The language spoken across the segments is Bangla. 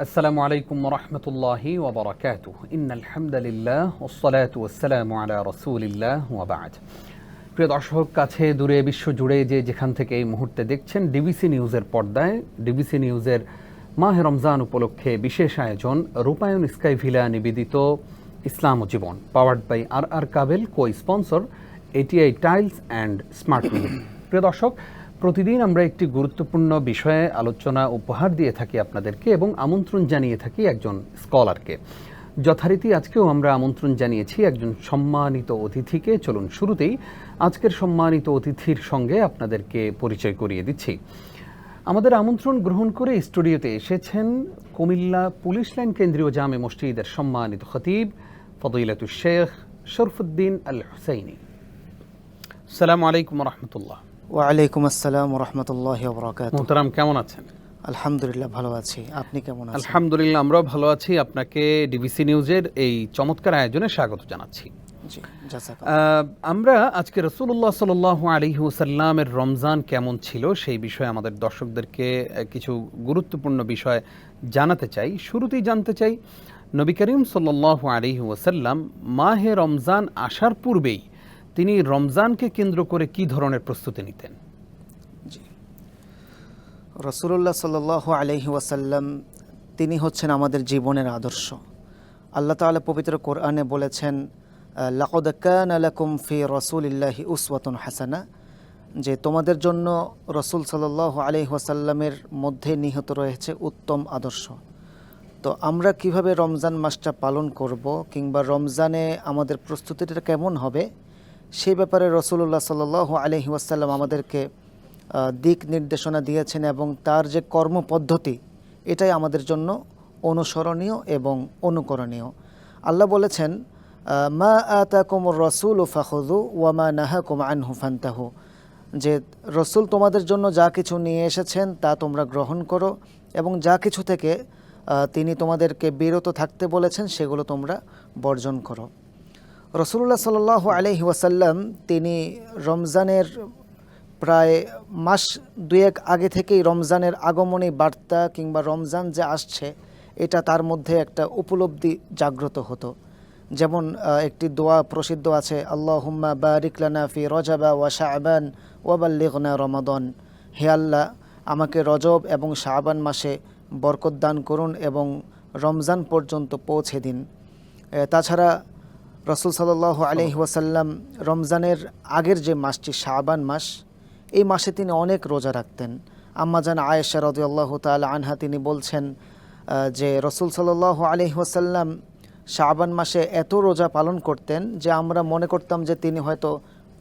السلام عليكم ورحمة الله وبركاته. إن الحمد لله والصلاة والسلام على رسول الله وبعد. প্রিয় দর্শক, কাছে দূরে, বিশ্ব জুড়ে যে যেখান থেকে এই মুহূর্তে দেখছেন ডিবিসি নিউজের পর্দায় ডিবিসি নিউজের মাহে রমজান উপলক্ষে বিশেষ আয়োজন, রূপায়ণ স্কাই ভিলা নিবেদিত ইসলাম ও জীবন powered by R R Kabel co sponsor ATI tiles and smart প্রিয় দর্শক প্রতিদিন আমরা একটি গুরুত্বপূর্ণ বিষয়ে আলোচনা, উপহার দিয়ে থাকি আপনাদেরকে এবং আমন্ত্রণ জানিয়ে থাকি একজন স্কলারকে। যথারীতি আজকেও আমরা আমন্ত্রণ জানিয়েছি একজন সম্মানিত অতিথিকে। চলুন শুরুতেই আজকের সম্মানিত অতিথির সঙ্গে আপনাদেরকে পরিচয় করিয়ে দিচ্ছি। আমাদের আমন্ত্রণ গ্রহণ করে স্টুডিওতে এসেছেন কুমিল্লা পুলিশ লাইন কেন্দ্রীয় জামে মসজিদের সম্মানিত খতিব ফদিলাতুল শেখ শরফুদ্দিন আল হুসাইনি আসসালামু আলাইকুম রহমতুল্লাহ। ওয়ালাইকুম আসসালাম রহমতুল্লাহ বরকাত মোহতারাম কেমন আছেন? আলহামদুলিল্লাহ ভালো আছি। আপনি কেমন আছেন? আলহামদুলিল্লাহ আমরাও ভালো আছি। আপনাকে ডিবিসি নিউজের এই চমৎকার আয়োজনে স্বাগত জানাচ্ছি। আমরা আজকে রসুল্লাহ সাল আলী ওসাল্লামের রমজান কেমন ছিল সেই বিষয়ে আমাদের দর্শকদেরকে কিছু গুরুত্বপূর্ণ বিষয় জানাতে চাই। শুরুতেই জানতে চাই নবী করিম সাল্লাহ আলী ওসাল্লাম মাহে রমজান আসার পূর্বেই তিনি রমজানকে কেন্দ্র করে কি ধরনের প্রস্তুতি নিতেন? রসুল্লাহ সাল আলহি ওয়াসাল্লাম, তিনি হচ্ছেন আমাদের জীবনের আদর্শ। আল্লাহ তাআলা পবিত্র কোরআনে বলেছেন, লাকদ কান আলাকুম ফি রসুলিল্লাহি উসওয়াতুন হাসানা যে তোমাদের জন্য রসুল সাল্লাহ আলহি ওয়াসাল্লামের মধ্যে নিহত রয়েছে উত্তম আদর্শ। তো আমরা কীভাবে রমজান মাসটা পালন করব কিংবা রমজানে আমাদের প্রস্তুতিটা কেমন হবে? সেই ব্যাপারে রসুল্লাহ সাল আলহি ওয়াসাল্লাম আমাদেরকে দিক নির্দেশনা দিয়েছেন এবং তার যে কর্মপদ্ধতি, এটাই আমাদের জন্য অনুসরণীয় এবং অনুকরণীয়। আল্লাহ বলেছেন মা মা আতাকুম রসুল ও ফাহুদু ওয়ামা নাহাকুম আনহু ফান্তাহু। যে রসুল তোমাদের জন্য যা কিছু নিয়ে এসেছেন তা তোমরা গ্রহণ করো এবং যা কিছু থেকে তিনি তোমাদেরকে বিরত থাকতে বলেছেন সেগুলো তোমরা বর্জন করো। রসুল্লাহ সাল আলহি ওয়াসাল্লাম তিনি রমজানের প্রায় মাস দুয়েক আগে থেকেই রমজানের আগমনী বার্তা কিংবা রমজান যে আসছে, এটা তার মধ্যে একটা উপলব্ধি জাগ্রত হতো। যেমন একটি দোয়া প্রসিদ্ধ আছে আল্লাহ হুম্মা বারিকলানা ফি রজাবা ওয়া শাহবান ওয়াবাল্লিগনা রমাদন। হে আল্লাহ, আমাকে রজব এবং শাহবান মাসে বরকত দান করুন এবং রমজান পর্যন্ত পৌঁছে দিন। তাছাড়া রসুল সাল্লাহ ওয়াসাল্লাম রমজানের আগের যে মাসটি, শাবান মাস, এই মাসে তিনি অনেক রোজা রাখতেন। আম্মাজান আয়েশা রদিয়াল্লাহ তাল আনহা তিনি বলছেন যে রসুল সাল্লাহ ওয়াসাল্লাম শাবান মাসে এত রোজা পালন করতেন যে আমরা মনে করতাম যে তিনি হয়তো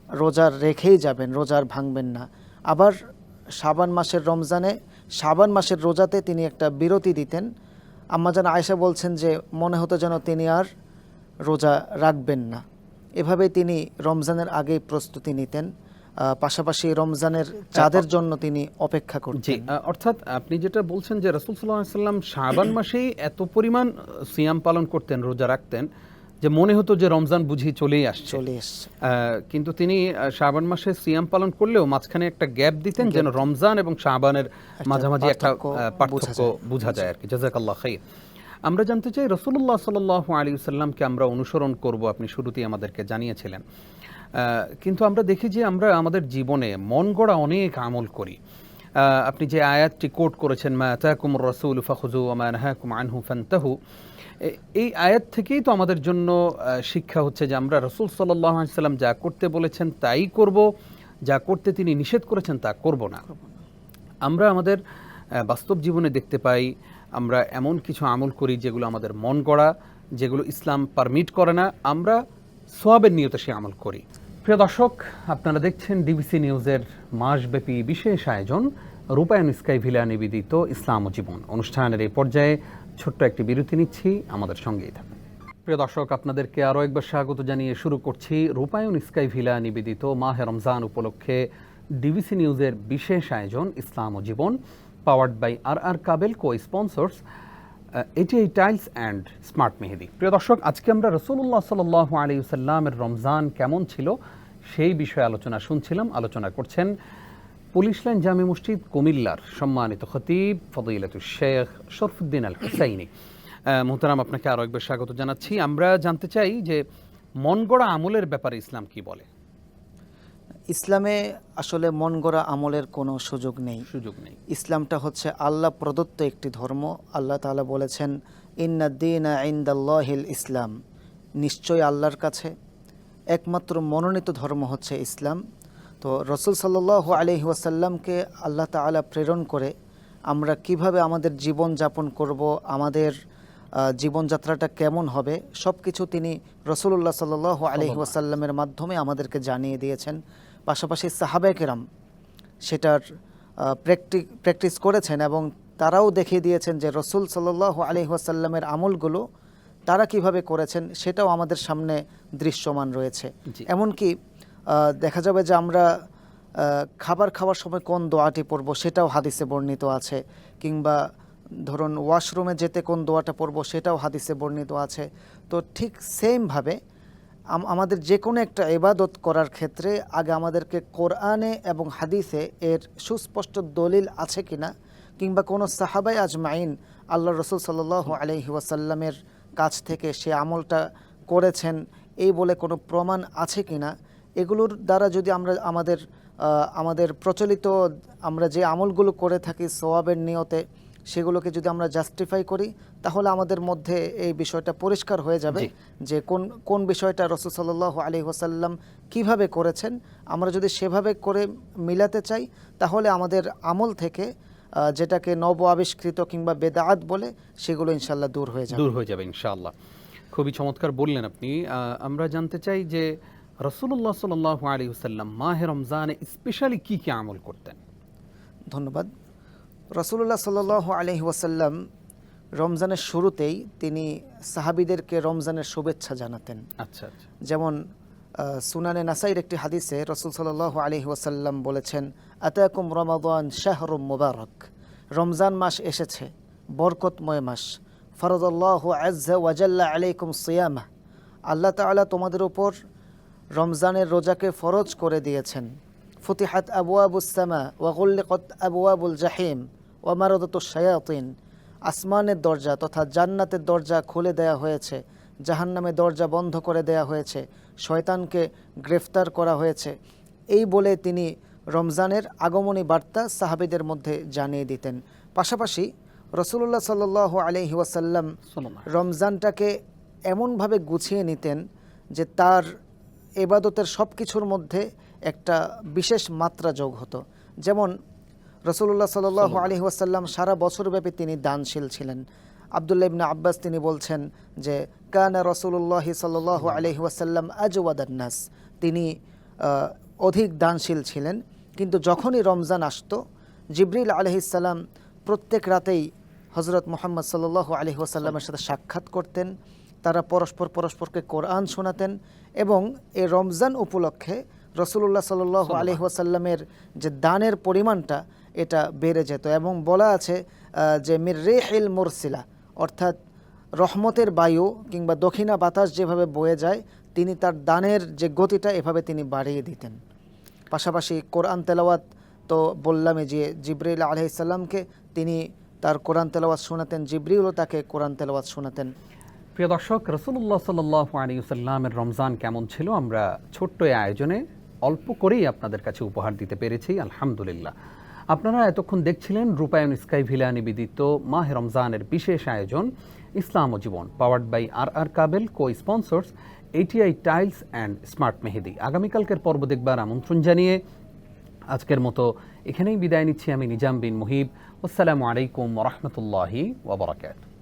রোজা রেখেই যাবেন রোজার ভাঙবেন না। আবার শাবান মাসের রমজানে শাবান মাসের রোজাতে তিনি একটা বিরতি দিতেন। আম্মাজান আয়েশা বলছেন যে মনে হতো যেন তিনি আর রোজা রাখবেন না। এভাবে তিনি রমজানের আগেই প্রস্তুতি নিতেন পাশাপাশি রমজানের চাঁদের জন্য তিনি অপেক্ষা আহ, অর্থাৎ আপনি যেটা বলছেন যে রসুল সাল্লাহ সাল্লাম শাবান মাসেই এত পরিমাণ সিয়াম পালন করতেন রোজা রাখতেন যে মনে হতো যে রমজান বুঝি চলেই আসছে। চলে এসছে কিন্তু তিনি আহ, শাবান মাসে সিয়াম পালন করলেও মাঝখানে একটা গ্যাপ দিতেন যেন রমজান এবং শাবানের মাঝামাঝি একটা পার্থক্য। বোঝা যায়। আর কি। জাজাকাল্লাহ খাই আমরা জানতে চাই রসুল্লাহ সাল্লাহ আলী সাল্লামকে আমরা অনুসরণ করব, আপনি শুরুতেই আমাদেরকে জানিয়েছিলেন। কিন্তু আমরা দেখি যে আমরা আমাদের জীবনে মন গড়া অনেক আমল করি। আপনি যে আয়াতটি কোট করেছেন, মা তাকুম রসুল ফাখুজু মা নাহাকুম আনহু ফান্তাহু এই আয়াত থেকেই তো আমাদের জন্য শিক্ষা হচ্ছে যে আমরা রসুল সাল্লাহ সাল্লাম যা করতে বলেছেন তাই করব, যা করতে তিনি নিষেধ করেছেন তা করব না। আমরা আমাদের বাস্তব জীবনে দেখতে পাই আমরা এমন কিছু আমল করি যেগুলো আমাদের মন গড়া, যেগুলো ইসলাম পারমিট করে না, আমরা সোয়াবের নিয়তে সে আমল করি। প্রিয় দর্শক, আপনারা দেখছেন ডিবিসি নিউজের মাসব্যাপী বিশেষ আয়োজন রূপায়ণ স্কাই ভিলা নিবেদিত ইসলাম ও জীবন অনুষ্ঠানের এই পর্যায়ে ছোট্ট একটি বিরতি নিচ্ছি, আমাদের সঙ্গেই থাকুন। প্রিয় দর্শক, আপনাদেরকে আরও একবার স্বাগত জানিয়ে শুরু করছি রূপায়ণ স্কাই ভিলা নিবেদিত মাহে রমজান উপলক্ষে ডিবিসি নিউজের বিশেষ আয়োজন ইসলাম ও জীবন। Powered by R R Kabel co sponsors এটি এই টাইলস অ্যান্ড স্মার্ট মেহেদি প্রিয় দর্শক, আজকে আমরা রসুল্লাহ সাল আলী সাল্লামের রমজান কেমন ছিল সেই বিষয়ে আলোচনা শুনছিলাম। আলোচনা করছেন পুলিশ লাইন জামে মসজিদ কুমিল্লার সম্মানিত খতিব ফদিলাতুল শেখ শরফুদ্দিন আল হুসাইনি মোহতারাম, আপনাকে আরও একবার স্বাগত জানাচ্ছি। আমরা জানতে চাই যে মন গড়া আমলের ব্যাপারে ইসলাম কি বলে? ইসলামে আসলে মন গড়া আমলের কোনো সুযোগ নেই। সুযোগ নেই। ইসলামটা হচ্ছে আল্লাহ প্রদত্ত একটি ধর্ম। আল্লাহ তাআলা বলেছেন ইন্নাদ্দিন ইন্দাল্লাহিল ইসলাম। নিশ্চয় আল্লাহর কাছে। একমাত্র মনোনীত ধর্ম হচ্ছে ইসলাম। তো রসুল সাল্লাহ আলহি ওয়াসাল্লামকে আল্লাহ তাআলা প্রেরণ করে আমরা কীভাবে আমাদের জীবন যাপন করব আমাদের জীবনযাত্রাটা কেমন হবে সব কিছু তিনি রসুল্লাহ সাল্লাহ আলহি ওয়াসাল্লামের মাধ্যমে আমাদেরকে জানিয়ে দিয়েছেন। পাশাপাশি সাহাবেকেরাম সেটার প্র্যাকটি- প্র্যাকটিস করেছেন এবং তারাও দেখিয়ে দিয়েছেন যে রসুল সাল্লাহ আলি ওয়াসাল্লামের আমলগুলো তারা কীভাবে করেছেন সেটাও আমাদের সামনে দৃশ্যমান রয়েছে। এমনকি দেখা যাবে যে আমরা খাবার খাওয়ার সময় কোন দোয়াটি পড়ব সেটাও হাদিসে বর্ণিত আছে কিংবা ধরুন ওয়াশরুমে যেতে কোন দোয়াটা পড়ব সেটাও হাদিসে বর্ণিত আছে তো ঠিক সেমভাবে আমাদের যে কোনো একটা ইবাদত করার ক্ষেত্রে আগে আমাদেরকে কোরআনে এবং হাদিসে এর সুস্পষ্ট দলিল আছে কি না কিংবা কোনো সাহাবাই আজমাইন আল্লাহ রসুল সাল্লাহ আলহি ওয়াসাল্লামের কাছ থেকে সে আমলটা করেছেন এই বলে কোনো প্রমাণ আছে কি না এগুলোর দ্বারা যদি আমরা আমাদের আমাদের প্রচলিত আমরা যে আমলগুলো করে থাকি সোয়াবের নিয়তে সেগুলোকে যদি আমরা জাস্টিফাই করি তাহলে আমাদের মধ্যে এই বিষয়টা পরিষ্কার হয়ে যাবে যে কোন কোন বিষয়টা রসুল সাল্লাহ আলী ওসাল্লাম কীভাবে করেছেন। আমরা যদি সেভাবে করে মিলাতে চাই তাহলে আমাদের আমল থেকে যেটাকে নব আবিষ্কৃত কিংবা বেদাত বলে সেগুলো ইনশাল্লাহ দূর হয়ে যাবে। দূর হয়ে যাবে ইনশাআল্লাহ। খুবই চমৎকার বললেন আপনি। আমরা জানতে চাই যে রসুল্লাহ সাল আলী হুসাল্লাম মাহে রমজানে স্পেশালি কি কি আমল করতেন? ধন্যবাদ। রসুল্লাহ সাল আলহি ওয়াসাল্লাম রমজানের শুরুতেই তিনি সাহাবিদেরকে রমজানের শুভেচ্ছা জানাতেন। আচ্ছা আচ্ছা। যেমন সুনানে নাসাইর একটি হাদিসে রসুল সাল্লাহ আলহি ওয়াসাল্লাম বলেছেন আতাকুম রমাদান শাহরুম মুবারক। রমজান মাস এসেছে বরকতময় মাস। ফরদুল্লাহ আজ্জা ওয়াজাল্লা আলাইকুম সিয়ামা। আল্লাহ তাআলা তোমাদের উপর রমজানের রোজাকে ফরজ করে দিয়েছেন। ফুতিহাত আবুয়াবুসামা ওয়াগুল্লিকত আবুয়াবুল জাহিম। ওয়ামারদত শায়াতিন আসমানের দরজা তথা জান্নাতের দরজা খুলে দেয়া হয়েছে জাহান্নামের দরজা বন্ধ করে দেয়া হয়েছে শয়তানকে গ্রেফতার করা হয়েছে। এই বলে তিনি রমজানের আগমনী বার্তা সাহাবিদের মধ্যে জানিয়ে দিতেন। পাশাপাশি রসুল্লাহ সাল্লাহ আলহি ওয়াসাল্লাম রমজানটাকে এমনভাবে গুছিয়ে নিতেন যে তার এবাদতের সব কিছুর মধ্যে একটা বিশেষ মাত্রা যোগ হতো। যেমন রসুল্লাহ সাল আলহি ওয়াসাল্লাম সারা বছরব্যাপী তিনি দানশীল ছিলেন। আবদুল্লাহ ইবনা আব্বাস তিনি বলছেন যে কানা রসুল্লাহ সাল আলহি ওয়াসাল্লাম আজওয়াদান্নাস তিনি অধিক দানশীল ছিলেন। কিন্তু যখনই রমজান আসত জিবরিল আলহিসাল্লাম প্রত্যেক রাতেই হজরত মোহাম্মদ সাল্লাহ আলহি ওয়াসাল্লামের সাথে সাক্ষাৎ করতেন। তারা পরস্পর পরস্পরকে কোরআন শোনাতেন এবং এই রমজান উপলক্ষে রসুল্লাহ সাল আলহি ওয়াসাল্লামের যে দানের পরিমাণটা এটা বেড়ে যেত। এবং বলা আছে যে মির রেহিল মোরসিলা, অর্থাৎ রহমতের বায়ু কিংবা দক্ষিণা বাতাস যেভাবে বয়ে যায়, তিনি তার দানের যে গতিটা এভাবে তিনি বাড়িয়ে দিতেন। পাশাপাশি কোরআন তেলাওয়াত তো বললামই যে জিব্রাইল আলহিসাল্লামকে তিনি তার কোরআন তেলাওয়াত শোনাতেন জিব্রিলও তাকে কোরআন তেলাওয়াত শোনাতেন। প্রিয় দর্শক রসুল্লাহ সাল্লাহ আলী সাল্লামের রমজান কেমন ছিল? আমরা ছোট্ট আয়োজনে অল্প করেই আপনাদের কাছে উপহার দিতে পেরেছি, আলহামদুলিল্লাহ। আপনারা এতক্ষণ দেখছিলেন রূপায়ণ স্কাই ভিলা নিবেদিত মাহে রমজানের বিশেষ আয়োজন, ইসলাম ও জীবন powered by R R Kabel co sponsors ATI tiles and smart মেহেদি আগামীকালকের পর্ব দেখবার আমন্ত্রণ জানিয়ে আজকের মতো এখানেই বিদায় নিচ্ছি আমি নিজাম বিন মুহিব। আসসালামু আলাইকুম রহমতুল্লাহি ওবরাকাত